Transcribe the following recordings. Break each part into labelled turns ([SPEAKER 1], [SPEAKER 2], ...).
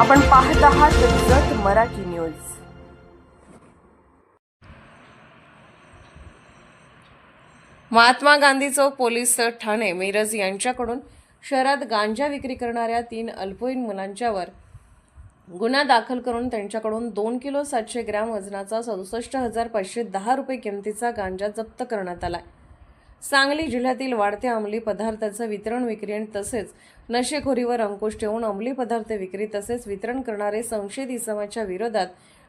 [SPEAKER 1] आपण पाहत आहात जत मराठी न्यूज. महात्मा गांधी चौक पोलीस ठाणे मिरज यांच्याकडून शहरात गांजा विक्री करणाऱ्या तीन अल्पवयीन मुलांच्यावर गुन्हा दाखल करून त्यांच्याकडून दोन किलो सातशे ग्रॅम वजनाचा सदुसष्ट हजार पाचशे दहा रुपये किमतीचा गांजा जप्त करण्यात आला आहे सांगली जिल्ह्यातील वाढत्या अंमली पदार्थाचं वितरण विक्री आणि तसेच नशेखोरीवर अंकुश ठेवून अंमली पदार्थ विक्री तसेच वितरण करणारे संशयित इसमाच्या विरोधात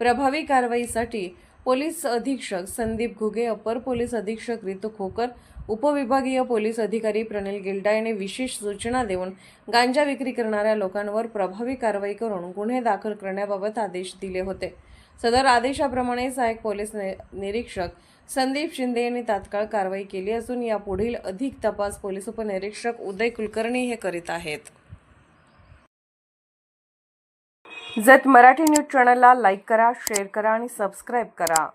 [SPEAKER 1] प्रभावी कारवाईसाठी पोलीस अधीक्षक संदीप घुगे अपर पोलीस अधीक्षक रितू खोकर उपविभागीय पोलीस अधिकारी प्रनिल गिल्डा यांनी विशेष सूचना देऊन गांजा विक्री करणाऱ्या लोकांवर प्रभावी कारवाई करून गुन्हे दाखल करण्याबाबत आदेश दिले होते. सदर आदेशाप्रमाणे सहाय्यक पोलीस नि- निरीक्षक संदीप शिंदे यांनी तात्काळ कारवाई केली असून यापुढील अधिक तपास पोलीस उपनिरीक्षक उदय कुलकर्णी हे करीत आहेत. जत मराठी न्यूज चॅनलला लाईक करा शेअर करा आणि सबस्क्राईब करा.